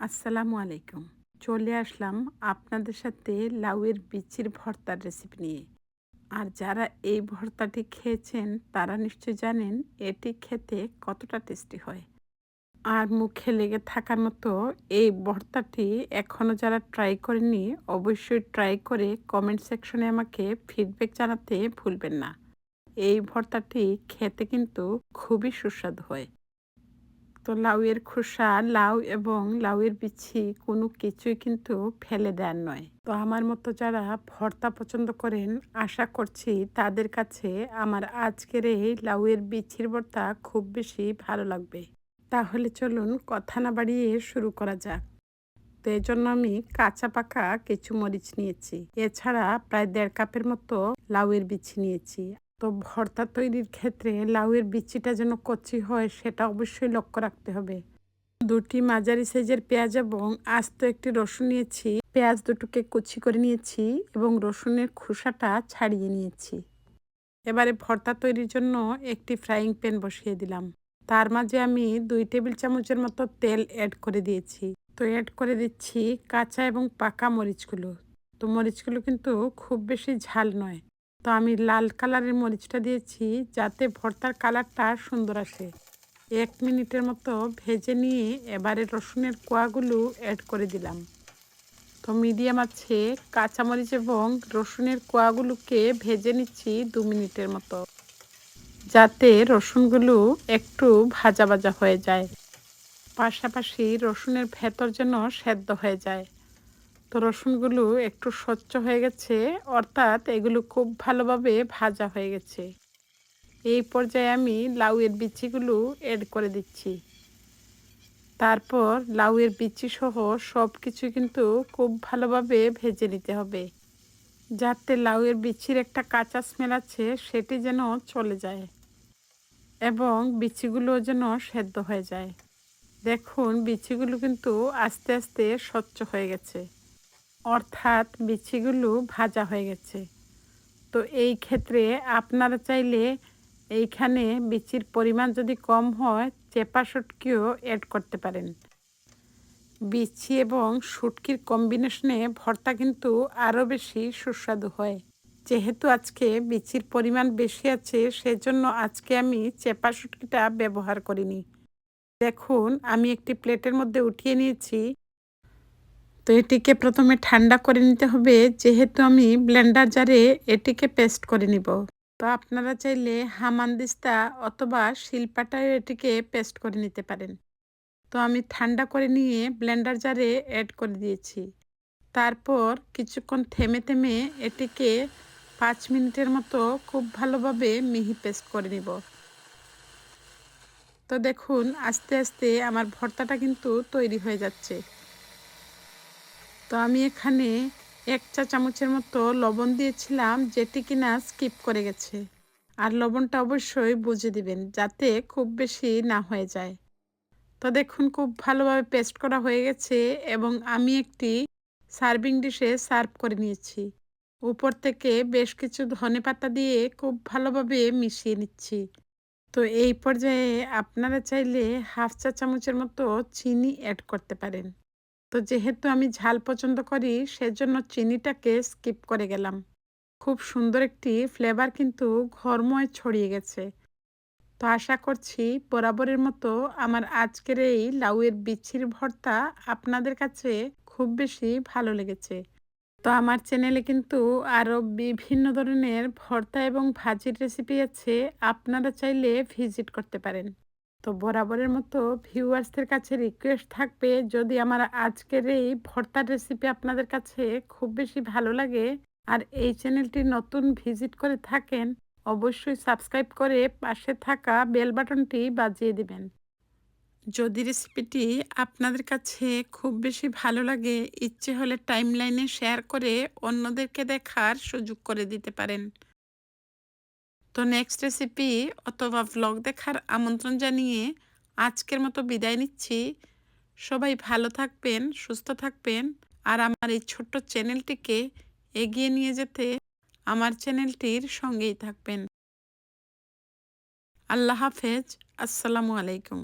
আসসালামু আলাইকুম। চলে আসলাম আপনাদের সাথে লাউয়ের বিচির ভর্তার রেসিপি নিয়ে। আর যারা এই ভর্তাটি খেয়েছেন, তারা নিশ্চয় জানেন এটি খেতে কতটা টেস্টি হয়। আর মুখে লেগে থাকার মতো এই ভর্তাটি এখনও যারা ট্রাই করেনি অবশ্যই ট্রাই করে কমেন্ট সেকশনে আমাকে ফিডব্যাক জানাতে ভুলবেন না। এই ভর্তাটি খেতে কিন্তু খুবই সুস্বাদু হয়। তো লাউয়ের খোসা, লাউ এবং লাউয়ের বিচি কোনো কিছুই কিন্তু ফেলে দেন নয়। তো আমার মতো যারা ভর্তা পছন্দ করেন, আশা করছি তাদের কাছে আমার আজকের এই লাউয়ের বিচির ভর্তা খুব বেশি ভালো লাগবে। তাহলে চলুন কথা না বাড়িয়ে শুরু করা যাক। তো এই জন্য আমি কাঁচা পাকা কিছু মরিচ নিয়েছি। এছাড়া প্রায় দেড় কাপের মতো লাউয়ের বিচি নিয়েছি। তো ভর্তা তৈরির ক্ষেত্রে লাউয়ের বিচিটা যেন কচি হয়, সেটা অবশ্যই লক্ষ্য রাখতে হবে। দুটি মাঝারি সাইজের পেঁয়াজ এবং আস্ত একটি রসুন নিয়েছি। পেঁয়াজ দুটোকে কুচি করে নিয়েছি এবং রসুনের খোসাটা ছাড়িয়ে নিয়েছি। এবারে ভর্তা তৈরির জন্য একটি ফ্রাইং প্যান বসিয়ে দিলাম। তার মাঝে আমি দুই টেবিল চামচের মতো তেল অ্যাড করে দিয়েছি। তো অ্যাড করে দিচ্ছি কাঁচা এবং পাকা মরিচগুলো। তো মরিচগুলো কিন্তু খুব বেশি ঝাল নয়। তো আমি লাল কালারের মরিচটা দিয়েছি যাতে ভর্তার কালারটা সুন্দর আসে। এক মিনিটের মতো ভেজে নিয়ে এবারে রসুনের কোয়াগুলো অ্যাড করে দিলাম। তো মিডিয়াম আছে কাঁচামরিচ এবং রসুনের কোয়াগুলোকে ভেজে নিচ্ছি দু মিনিটের মতো। যাতে রসুনগুলো একটু ভাজা ভাজা হয়ে যায়। পাশাপাশি রসুনের ভেতর যেন সেদ্ধ হয়ে যায়। তো রসুনগুলো একটু স্বচ্ছ হয়ে গেছে, অর্থাৎ এগুলো খুব ভালোভাবে ভাজা হয়ে গেছে। এই পর্যায়ে আমি লাউয়ের বিচিগুলো এড করে দিচ্ছি। তারপর লাউয়ের বিচি সহ সব কিছু কিন্তু খুব ভালোভাবে ভেজে নিতে হবে, যাতে লাউয়ের বিচির একটা কাঁচা স্মেল আছে, সেটি যেন চলে যায় এবং বিচিগুলো যেন সেদ্ধ হয়ে যায়। দেখুন, বিচিগুলো কিন্তু আস্তে আস্তে স্বচ্ছ হয়ে গেছে। অর্থাৎ বিচিগুলো ভাজা হয়ে গেছে। তো এই ক্ষেত্রে আপনারা চাইলে এইখানে বিচির পরিমাণ যদি কম হয়, চেপা শুটকিও অ্যাড করতে পারেন। বিচি এবং শুটকির কম্বিনেশনে ভর্তা কিন্তু আরও বেশি সুস্বাদু হয়। যেহেতু আজকে বিচির পরিমাণ বেশি আছে, সেজন্য আজকে আমি চেপা শুটকিটা ব্যবহার করিনি। দেখুন, আমি একটি প্লেটের মধ্যে উঠিয়ে নিয়েছি। তো এটিকে প্রথমে ঠান্ডা করে নিতে হবে। যেহেতু আমি ব্লেন্ডার জারে এটিকে পেস্ট করে নিব। তো আপনারা চাইলে হামানদিস্তা অথবা শিলপাটায় এটিকে পেস্ট করে নিতে পারেন। তো আমি ঠান্ডা করে নিয়ে ব্লেন্ডার জারে অ্যাড করে দিয়েছি। তারপর কিছুক্ষণ থেমে থেমে এটিকে পাঁচ মিনিটের মতো খুব ভালোভাবে মিহি পেস্ট করে নিব। তো দেখুন, আস্তে আস্তে আমার ভর্তাটা কিন্তু তৈরি হয়ে যাচ্ছে। তো আমি এখানে এক চা চামচের মতো লবণ দিয়েছিলাম, যেটি কিনা স্কিপ করে গেছে। আর লবণটা অবশ্যই বুঝে দিবেন, যাতে খুব বেশি না হয়ে যায়। তো দেখুন, খুব ভালোভাবে পেস্ট করা হয়ে গেছে এবং আমি একটি সার্ভিং ডিশে সার্ভ করে নিয়েছি। উপর থেকে বেশ কিছু ধনে পাতা দিয়ে খুব ভালোভাবে মিশিয়ে নিচ্ছি। তো এই পর্যায়ে আপনারা চাইলে হাফ চা চামচের মতো চিনি অ্যাড করতে পারেন। তো যেহেতু আমি ঝাল পছন্দ করি, সেজন্য চিনিটাকে স্কিপ করে গেলাম। খুব সুন্দর একটি ফ্লেভার কিন্তু ঘরময় ছড়িয়ে গেছে। তো আশা করছি বরাবরের মতো আমার আজকের এই লাউয়ের বিচ্ছির ভর্তা আপনাদের কাছে খুব বেশি ভালো লেগেছে। তো আমার চ্যানেলে কিন্তু আরও বিভিন্ন ধরনের ভর্তা এবং ভাজির রেসিপি আছে, আপনারা চাইলে ভিজিট করতে পারেন। তো বরাবরের মতো ভিউয়ার্সদের কাছে রিকোয়েস্ট থাকবে, যদি আমার আজকের এই ভর্তার রেসিপি আপনাদের কাছে খুব বেশি ভালো লাগে আর এই চ্যানেলটি নতুন ভিজিট করে থাকেন, অবশ্যই সাবস্ক্রাইব করে পাশে থাকা বেল বাটনটি বাজিয়ে দিবেন। যদি রেসিপিটি আপনাদের কাছে খুব বেশি ভালো লাগে, ইচ্ছে হলে টাইমলাইনে শেয়ার করে অন্যদেরকে দেখার সুযোগ করে দিতে পারেন। তো নেক্সট রেসিপি অথবা ভ্লগ দেখার আমন্ত্রণ জানিয়ে আজকের মতো বিদায় নিচ্ছি। সবাই ভালো থাকবেন, সুস্থ থাকবেন। আর আমার এই ছোট্ট চ্যানেলটিকে এগিয়ে নিয়ে যেতে আমার চ্যানেলটির সঙ্গেই থাকবেন। আল্লাহ হাফেজ, আসসালামু আলাইকুম।